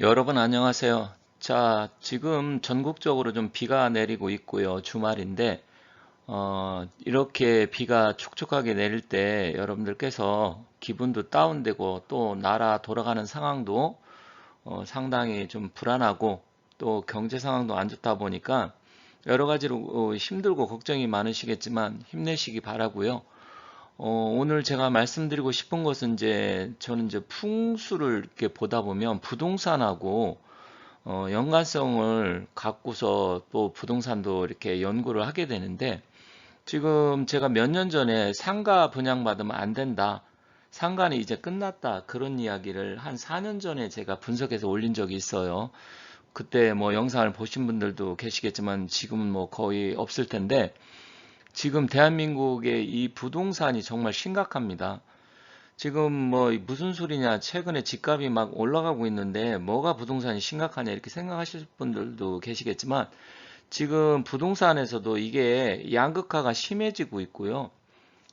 여러분 안녕하세요. 자, 지금 전국적으로 좀 비가 내리고 있고요. 주말인데, 어, 이렇게 비가 촉촉하게 내릴 때 여러분들께서 기분도 다운되고 또 나라 돌아가는 상황도 어, 상당히 좀 불안하고 또 경제 상황도 안 좋다 보니까 여러 가지로 어, 힘들고 걱정이 많으시겠지만 힘내시기 바라고요. 어, 오늘 제가 말씀드리고 싶은 것은 이제 저는 이제 풍수를 이렇게 보다 보면 부동산하고 어, 연관성을 갖고서 또 부동산도 이렇게 연구를 하게 되는데 지금 제가 몇 년 전에 상가 분양받으면 안 된다. 상가는 이제 끝났다. 그런 이야기를 한 4년 전에 제가 분석해서 올린 적이 있어요. 그때 뭐 영상을 보신 분들도 계시겠지만 지금은 뭐 거의 없을 텐데 지금 대한민국의 이 부동산이 정말 심각합니다. 지금 뭐 무슨 소리냐 최근에 집값이 막 올라가고 있는데 뭐가 부동산이 심각하냐 이렇게 생각하실 분들도 계시겠지만 지금 부동산에서도 이게 양극화가 심해지고 있고요.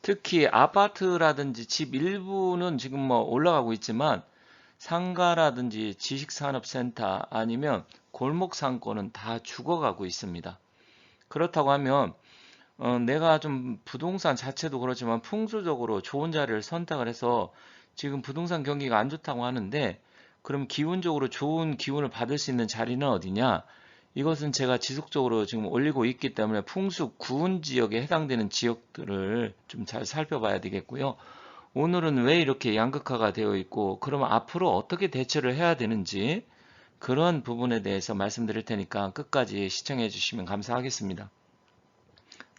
특히 아파트라든지 집 일부는 지금 뭐 올라가고 있지만 상가라든지 지식산업센터 아니면 골목 상권은 다 죽어가고 있습니다. 그렇다고 하면 어, 내가 좀 부동산 자체도 그렇지만 풍수적으로 좋은 자리를 선택을 해서 지금 부동산 경기가 안 좋다고 하는데 그럼 기운적으로 좋은 기운을 받을 수 있는 자리는 어디냐? 이것은 제가 지속적으로 지금 올리고 있기 때문에 풍수 구운 지역에 해당되는 지역들을 좀 잘 살펴봐야 되겠고요. 오늘은 왜 이렇게 양극화가 되어 있고 그러면 앞으로 어떻게 대처를 해야 되는지 그런 부분에 대해서 말씀드릴 테니까 끝까지 시청해 주시면 감사하겠습니다.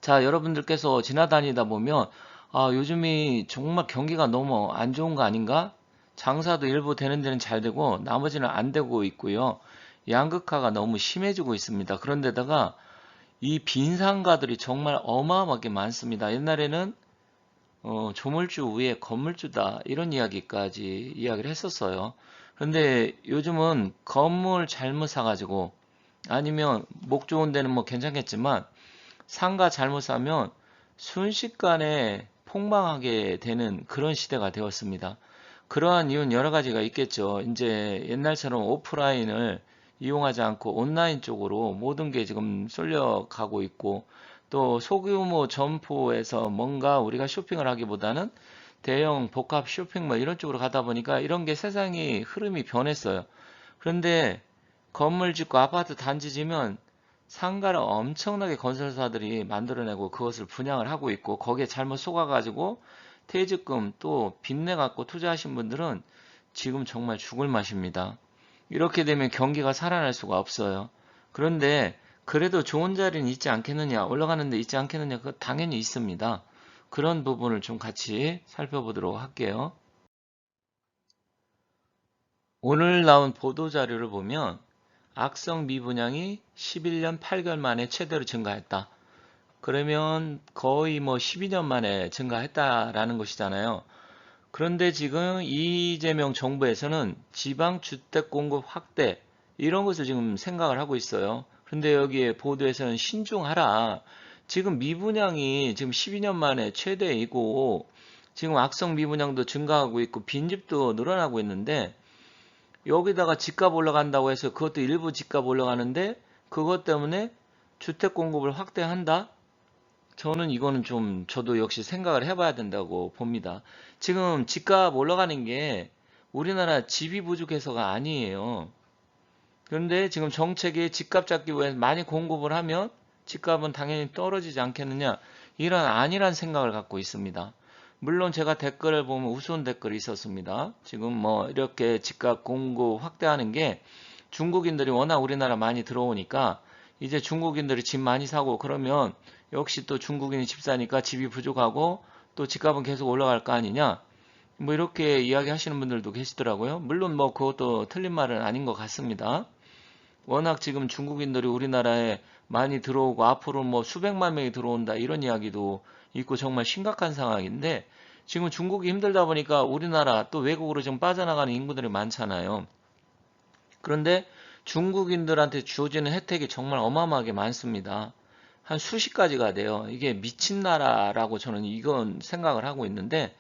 자, 여러분들께서 지나다니다 보면 아, 요즘이 정말 경기가 너무 안 좋은 거 아닌가? 장사도 일부 되는 데는 잘 되고 나머지는 안 되고 있고요. 양극화가 너무 심해지고 있습니다. 그런데다가 이 빈 상가들이 정말 어마어마하게 많습니다. 옛날에는 어, 조물주 위에 건물주다 이런 이야기까지 이야기를 했었어요. 그런데 요즘은 건물 잘못 사가지고 아니면 목 좋은 데는 뭐 괜찮겠지만 상가 잘못 사면 순식간에 폭망하게 되는 그런 시대가 되었습니다. 그러한 이유는 여러 가지가 있겠죠. 이제 옛날처럼 오프라인을 이용하지 않고 온라인 쪽으로 모든 게 지금 쏠려가고 있고 또 소규모 점포에서 뭔가 우리가 쇼핑을 하기보다는 대형 복합 쇼핑 뭐 이런 쪽으로 가다 보니까 이런 게 세상이 흐름이 변했어요. 그런데 건물 짓고 아파트 단지 지면 상가를 엄청나게 건설사들이 만들어내고 그것을 분양을 하고 있고 거기에 잘못 속아가지고 퇴직금 또 빚내 갖고 투자하신 분들은 지금 정말 죽을 맛입니다. 이렇게 되면 경기가 살아날 수가 없어요. 그런데 그래도 좋은 자리는 있지 않겠느냐 올라가는데 있지 않겠느냐 그 당연히 있습니다. 그런 부분을 좀 같이 살펴보도록 할게요. 오늘 나온 보도 자료를 보면 악성 미분양이 11년 8개월 만에 최대로 증가했다. 그러면 거의 뭐 12년 만에 증가했다라는 것이잖아요. 그런데 지금 이재명 정부에서는 지방 주택 공급 확대 이런 것을 지금 생각을 하고 있어요. 그런데 여기에 보도에서는 신중하라. 지금 미분양이 지금 12년 만에 최대이고 지금 악성 미분양도 증가하고 있고 빈집도 늘어나고 있는데 여기다가 집값 올라간다고 해서 그것도 일부 집값 올라가는데 그것 때문에 주택 공급을 확대한다? 저는 이거는 좀 저도 역시 생각을 해봐야 된다고 봅니다. 지금 집값 올라가는 게 우리나라 집이 부족해서가 아니에요. 그런데 지금 정책이 집값 잡기 위해 많이 공급을 하면 집값은 당연히 떨어지지 않겠느냐 이런 아니란 생각을 갖고 있습니다. 물론 제가 댓글을 보면 우스운 댓글이 있었습니다. 지금 뭐 이렇게 집값 공급 확대하는 게 중국인들이 워낙 우리나라 많이 들어오니까 이제 중국인들이 집 많이 사고 그러면 역시 또 중국인이 집 사니까 집이 부족하고 또 집값은 계속 올라갈 거 아니냐 뭐 이렇게 이야기 하시는 분들도 계시더라고요. 물론 뭐 그것도 틀린 말은 아닌 것 같습니다. 워낙 지금 중국인들이 우리나라에 많이 들어오고 앞으로 뭐 수백만 명이 들어온다 이런 이야기도 있고 정말 심각한 상황인데 지금 중국이 힘들다 보니까 우리나라 또 외국으로 좀 빠져나가는 인구들이 많잖아요. 그런데 중국인들한테 주어지는 혜택이 정말 어마어마하게 많습니다. 한 수십 가지가 돼요. 이게 미친 나라라고 저는 이건 생각을 하고 있는데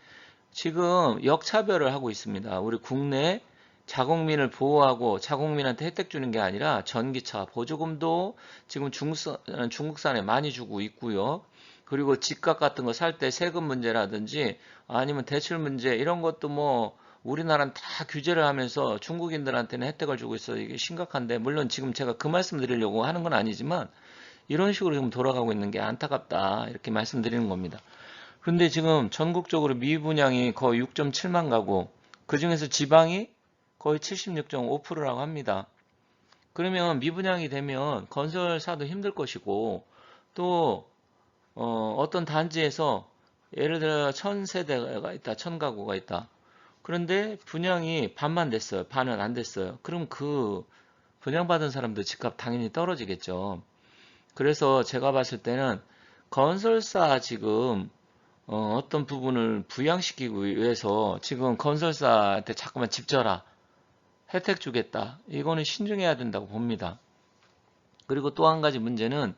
지금 역차별을 하고 있습니다. 우리 국내 자국민을 보호하고 자국민한테 혜택 주는 게 아니라 전기차 보조금도 지금 중국산, 중국산에 많이 주고 있고요. 그리고 집값 같은 거 살 때 세금 문제라든지 아니면 대출 문제 이런 것도 뭐 우리나라는 다 규제를 하면서 중국인들한테는 혜택을 주고 있어 이게 심각한데 물론 지금 제가 그 말씀 드리려고 하는 건 아니지만 이런 식으로 지금 돌아가고 있는 게 안타깝다 이렇게 말씀드리는 겁니다. 그런데 지금 전국적으로 미분양이 거의 6.7만 가구 그 중에서 지방이 거의 76.5%라고 합니다. 그러면 미분양이 되면 건설사도 힘들 것이고 또 어, 떤 단지에서 예를 들어 천 세대가 있다, 천 가구가 있다. 그런데 분양이 반만 됐어요. 반은 안 됐어요. 그럼 그 분양받은 사람도 집값 당연히 떨어지겠죠. 그래서 제가 봤을 때는 건설사 지금 어, 떤 부분을 부양시키기 위해서 지금 건설사한테 자꾸만 집 져라. 혜택 주겠다. 이거는 신중해야 된다고 봅니다. 그리고 또 한 가지 문제는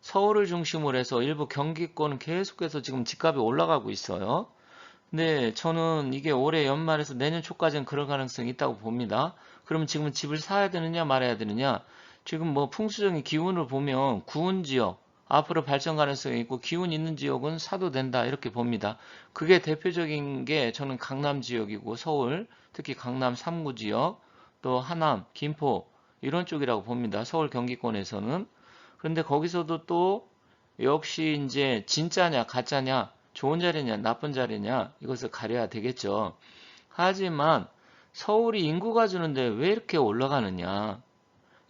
서울을 중심으로 해서 일부 경기권은 계속해서 지금 집값이 올라가고 있어요. 네, 저는 이게 올해 연말에서 내년 초까지는 그럴 가능성이 있다고 봅니다. 그러면 지금 집을 사야 되느냐 말아야 되느냐? 지금 뭐 풍수적인 기운을 보면 구운 지역, 앞으로 발전 가능성이 있고 기운 있는 지역은 사도 된다 이렇게 봅니다. 그게 대표적인 게 저는 강남 지역이고 서울, 특히 강남 3구 지역, 또 하남, 김포 이런 쪽이라고 봅니다. 서울 경기권에서는. 그런데 거기서도 또 역시 이제 진짜냐 가짜냐 좋은 자리냐 나쁜 자리냐 이것을 가려야 되겠죠. 하지만 서울이 인구가 주는데 왜 이렇게 올라가느냐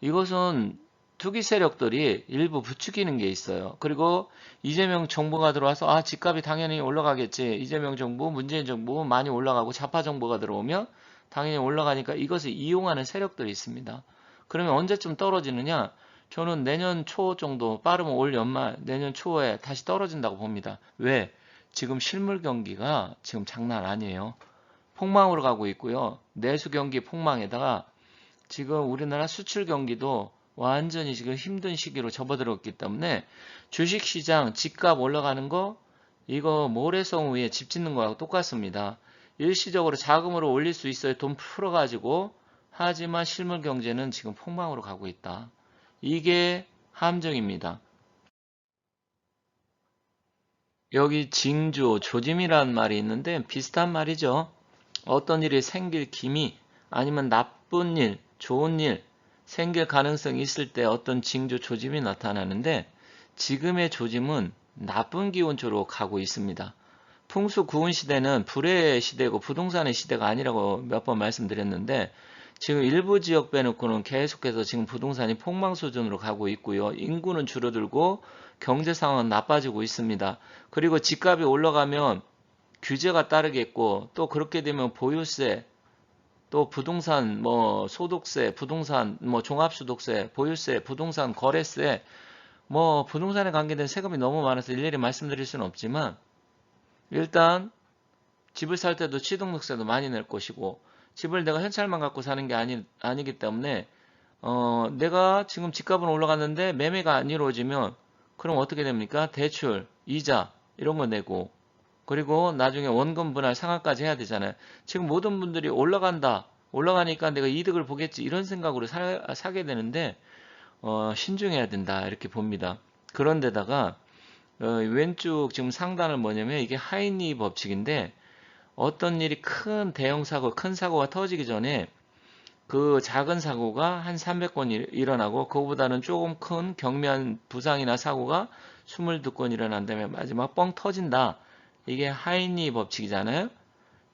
이것은 투기 세력들이 일부 부추기는 게 있어요. 그리고 이재명 정부가 들어와서 아 집값이 당연히 올라가겠지. 이재명 정부, 문재인 정부 많이 올라가고 좌파 정부가 들어오면 당연히 올라가니까 이것을 이용하는 세력들이 있습니다. 그러면 언제쯤 떨어지느냐? 저는 내년 초 정도 빠르면 올 연말 내년 초에 다시 떨어진다고 봅니다. 왜? 지금 실물 경기가 지금 장난 아니에요. 폭망으로 가고 있고요. 내수 경기 폭망에다가 지금 우리나라 수출 경기도 완전히 지금 힘든 시기로 접어들었기 때문에 주식시장 집값 올라가는 거 이거 모래성 위에 집 짓는 거하고 똑같습니다. 일시적으로 자금으로 올릴 수 있어요. 돈 풀어가지고 하지만 실물 경제는 지금 폭망으로 가고 있다. 이게 함정입니다. 여기 징조, 조짐이라는 말이 있는데 비슷한 말이죠. 어떤 일이 생길 기미 아니면 나쁜 일, 좋은 일 생길 가능성이 있을 때 어떤 징조, 조짐이 나타나는데 지금의 조짐은 나쁜 쪽으로 가고 있습니다. 풍수 구운 시대는 불의 시대고 부동산의 시대가 아니라고 몇 번 말씀드렸는데 지금 일부 지역 빼놓고는 계속해서 지금 부동산이 폭망 수준으로 가고 있고요. 인구는 줄어들고 경제 상황은 나빠지고 있습니다. 그리고 집값이 올라가면 규제가 따르겠고 또 그렇게 되면 보유세 또 부동산 뭐 소득세, 부동산 뭐 종합소득세, 보유세, 부동산 거래세 뭐 부동산에 관계된 세금이 너무 많아서 일일이 말씀드릴 수는 없지만 일단 집을 살 때도 취등록세도 많이 낼 것이고 집을 내가 현찰만 갖고 사는 게 아니, 아니기 때문에 어, 내가 지금 집값은 올라갔는데 매매가 안 이루어지면 그럼 어떻게 됩니까? 대출, 이자 이런 거 내고 그리고 나중에 원금 분할 상환까지 해야 되잖아요. 지금 모든 분들이 올라간다. 올라가니까 내가 이득을 보겠지 이런 생각으로 사, 사게 되는데 어, 신중해야 된다 이렇게 봅니다. 그런데다가 어, 왼쪽 지금 상단을 뭐냐면 이게 하이니 법칙인데 어떤 일이 큰 대형 사고, 큰 사고가 터지기 전에 그 작은 사고가 한 300건 일어나고 그거보다는 조금 큰 경미한 부상이나 사고가 22건 일어난 다음에 마지막 뻥 터진다. 이게 하이니 법칙이잖아요.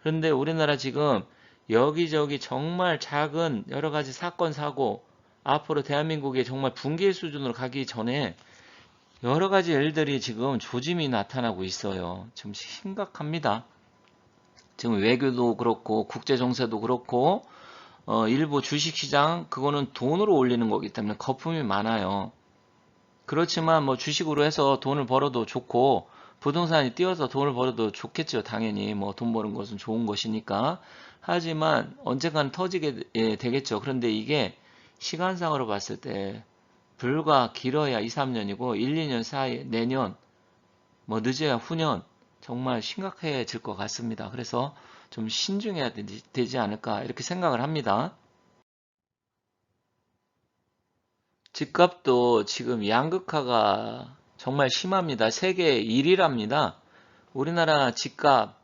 그런데 우리나라 지금 여기저기 정말 작은 여러 가지 사건 사고 앞으로 대한민국이 정말 붕괴 수준으로 가기 전에 여러 가지 일들이 지금 조짐이 나타나고 있어요. 좀 심각합니다. 지금 외교도 그렇고 국제 정세도 그렇고 어, 일부 주식시장 그거는 돈으로 올리는 거기 때문에 거품이 많아요. 그렇지만 뭐 주식으로 해서 돈을 벌어도 좋고 부동산이 뛰어서 돈을 벌어도 좋겠죠. 당연히 뭐 돈 버는 것은 좋은 것이니까. 하지만 언젠가는 터지게 예, 되겠죠. 그런데 이게 시간상으로 봤을 때 불과 길어야 2, 3년이고 1, 2년 사이 내년 뭐 늦어야 후년 정말 심각해질 것 같습니다. 그래서 좀 신중해야 되지, 않을까 이렇게 생각을 합니다. 집값도 지금 양극화가 정말 심합니다. 세계 1위랍니다. 우리나라 집값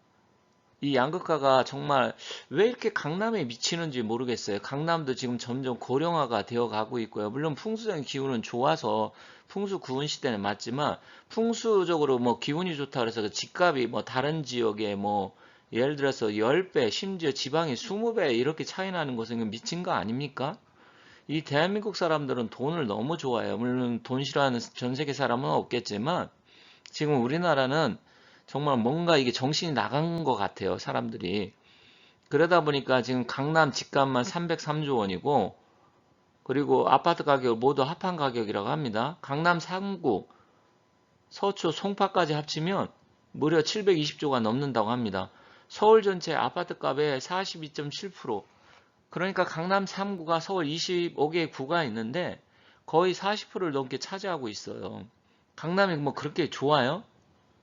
이 양극화가 정말 왜 이렇게 강남에 미치는지 모르겠어요. 강남도 지금 점점 고령화가 되어 가고 있고요. 물론 풍수적인 기운은 좋아서 풍수 구운 시대는 맞지만 풍수적으로 뭐 기운이 좋다 그래서 그 집값이 뭐 다른 지역에 뭐 예를 들어서 10배 심지어 지방이 20배 이렇게 차이 나는 것은 미친 거 아닙니까? 이 대한민국 사람들은 돈을 너무 좋아해요. 물론 돈 싫어하는 전 세계 사람은 없겠지만 지금 우리나라는 정말 뭔가 이게 정신이 나간 것 같아요. 사람들이. 그러다 보니까 지금 강남 집값만 303조 원이고 그리고 아파트 가격 모두 합한 가격이라고 합니다. 강남 3구, 서초, 송파까지 합치면 무려 720조가 넘는다고 합니다. 서울 전체 아파트 값의 42.7% 그러니까 강남 3구가 서울 25개의 구가 있는데 거의 40%를 넘게 차지하고 있어요. 강남이 뭐 그렇게 좋아요?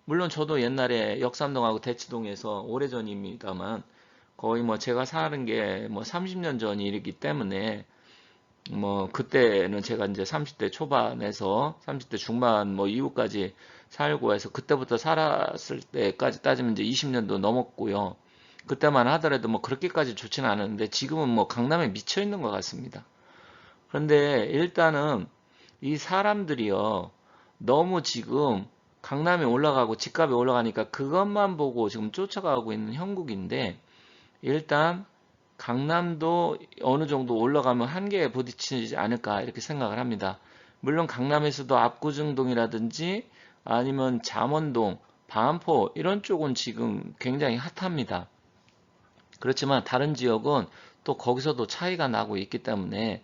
물론 저도 옛날에 역삼동하고 대치동에서 오래전입니다만 거의 뭐 제가 사는 게 뭐 30년 전이기 때문에 뭐 그때는 제가 이제 30대 초반에서 30대 중반 뭐 이후까지 살고 해서 그때부터 살았을 때까지 따지면 이제 20년도 넘었고요. 그때만 하더라도 뭐 그렇게까지 좋지는 않았는데 지금은 뭐 강남에 미쳐 있는 것 같습니다. 그런데 일단은 이 사람들이요 너무 지금 강남에 올라가고 집값이 올라가니까 그것만 보고 지금 쫓아가고 있는 형국인데 일단 강남도 어느 정도 올라가면 한계에 부딪히지 않을까 이렇게 생각을 합니다. 물론 강남에서도 압구정동이라든지 아니면 잠원동, 반포 이런 쪽은 지금 굉장히 핫합니다. 그렇지만 다른 지역은 또 거기서도 차이가 나고 있기 때문에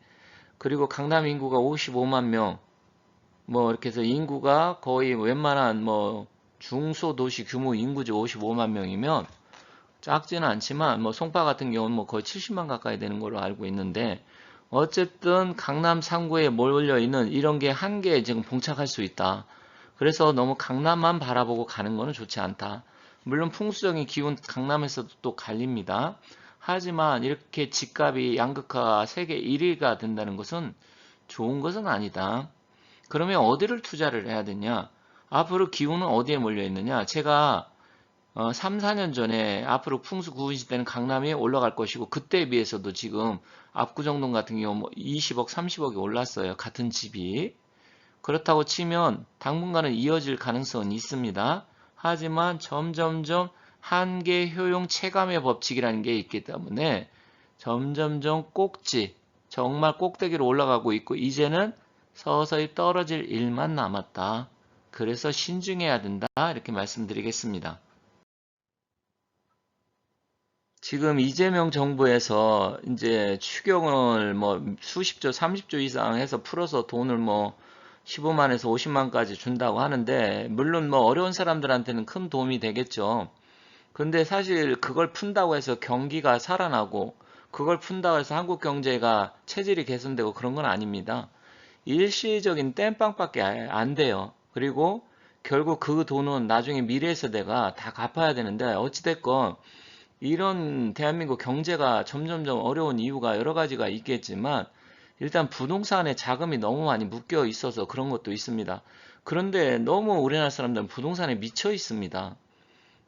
그리고 강남 인구가 55만 명, 뭐 이렇게 해서 인구가 거의 웬만한 뭐 중소도시 규모 인구지 55만 명이면 작지는 않지만 뭐 송파 같은 경우는 뭐 거의 70만 가까이 되는 걸로 알고 있는데 어쨌든 강남 3구에 몰려 있는 이런 게 한계에 지금 봉착할 수 있다. 그래서 너무 강남만 바라보고 가는 거는 좋지 않다. 물론 풍수적인 기운 강남에서도 또 갈립니다. 하지만 이렇게 집값이 양극화 세계 1위가 된다는 것은 좋은 것은 아니다. 그러면 어디를 투자를 해야 되냐? 앞으로 기운은 어디에 몰려 있느냐? 제가 어, 3, 4년 전에 앞으로 풍수 구분 시대는 강남에 올라갈 것이고 그때에 비해서도 지금 압구정동 같은 경우 뭐 20억, 30억이 올랐어요. 같은 집이. 그렇다고 치면 당분간은 이어질 가능성은 있습니다. 하지만 점점점 한계 효용 체감의 법칙이라는 게 있기 때문에 점점점 꼭지, 정말 꼭대기로 올라가고 있고 이제는 서서히 떨어질 일만 남았다. 그래서 신중해야 된다. 이렇게 말씀드리겠습니다. 지금 이재명 정부에서 이제 추경을 뭐 수십조, 30조 이상 해서 풀어서 돈을 뭐 15만에서 50만까지 준다고 하는데 물론 뭐 어려운 사람들한테는 큰 도움이 되겠죠. 근데 사실 그걸 푼다고 해서 경기가 살아나고 그걸 푼다고 해서 한국 경제가 체질이 개선되고 그런 건 아닙니다. 일시적인 땜빵밖에 안 돼요. 그리고 결국 그 돈은 나중에 미래 세대가 다 갚아야 되는데 어찌됐건 이런 대한민국 경제가 점점점 어려운 이유가 여러 가지가 있겠지만 일단 부동산에 자금이 너무 많이 묶여 있어서 그런 것도 있습니다. 그런데 너무 우리나라 사람들은 부동산에 미쳐 있습니다.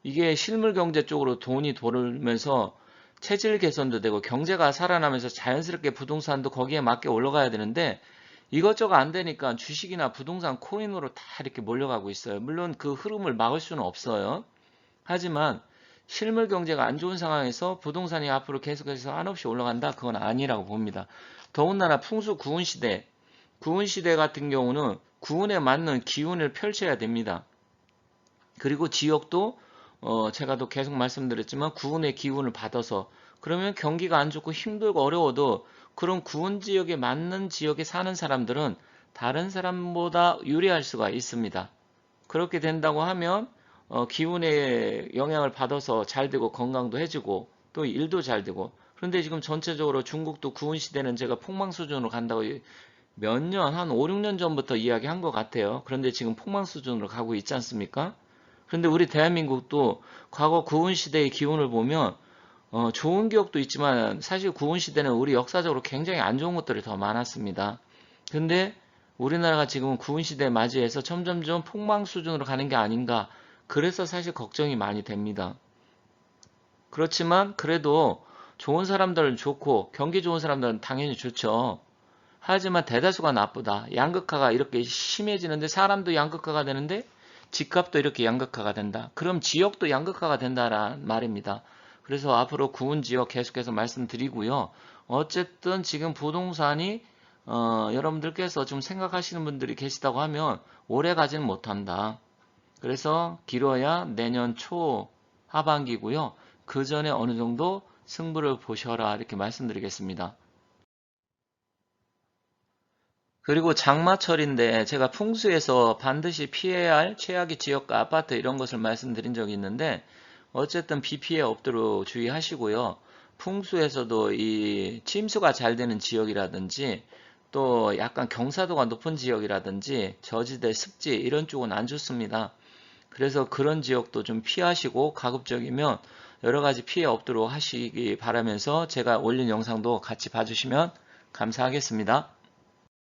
이게 실물 경제 쪽으로 돈이 돌면서 체질 개선도 되고 경제가 살아나면서 자연스럽게 부동산도 거기에 맞게 올라가야 되는데 이것저것 안 되니까 주식이나 부동산 코인으로 다 이렇게 몰려가고 있어요. 물론 그 흐름을 막을 수는 없어요. 하지만 실물 경제가 안 좋은 상황에서 부동산이 앞으로 계속해서 한없이 올라간다? 그건 아니라고 봅니다. 더군다나 풍수 구운 시대, 구운 시대 같은 경우는 구운에 맞는 기운을 펼쳐야 됩니다. 그리고 지역도 어 제가 또 계속 말씀드렸지만 구운의 기운을 받아서 그러면 경기가 안 좋고 힘들고 어려워도 그런 구운 지역에 맞는 지역에 사는 사람들은 다른 사람보다 유리할 수가 있습니다. 그렇게 된다고 하면 어, 기운의 영향을 받아서 잘 되고 건강도 해지고 또 일도 잘 되고 그런데 지금 전체적으로 중국도 구운 시대는 제가 폭망 수준으로 간다고 몇 년, 한 5, 6년 전부터 이야기한 것 같아요. 그런데 지금 폭망 수준으로 가고 있지 않습니까? 그런데 우리 대한민국도 과거 구운 시대의 기운을 보면 어, 좋은 기억도 있지만 사실 구은 시대는 우리 역사적으로 굉장히 안 좋은 것들이 더 많았습니다. 근데 우리나라가 지금 구은 시대에 맞이해서 점점점 폭망 수준으로 가는 게 아닌가. 그래서 사실 걱정이 많이 됩니다. 그렇지만 그래도 좋은 사람들은 좋고 경기 좋은 사람들은 당연히 좋죠. 하지만 대다수가 나쁘다. 양극화가 이렇게 심해지는데 사람도 양극화가 되는데 집값도 이렇게 양극화가 된다. 그럼 지역도 양극화가 된다라는 말입니다. 그래서 앞으로 구운 지역 계속해서 말씀드리고요. 어쨌든 지금 부동산이 어, 여러분들께서 좀 생각하시는 분들이 계시다고 하면 오래 가지는 못한다. 그래서 길어야 내년 초 하반기고요. 그 전에 어느 정도 승부를 보셔라 이렇게 말씀드리겠습니다. 그리고 장마철인데 제가 풍수에서 반드시 피해야 할 최악의 지역과 아파트 이런 것을 말씀드린 적이 있는데 어쨌든 비 피해 없도록 주의하시고요. 풍수에서도 이 침수가 잘 되는 지역이라든지 또 약간 경사도가 높은 지역이라든지 저지대 습지 이런 쪽은 안 좋습니다. 그래서 그런 지역도 좀 피하시고 가급적이면 여러 가지 피해 없도록 하시기 바라면서 제가 올린 영상도 같이 봐주시면 감사하겠습니다.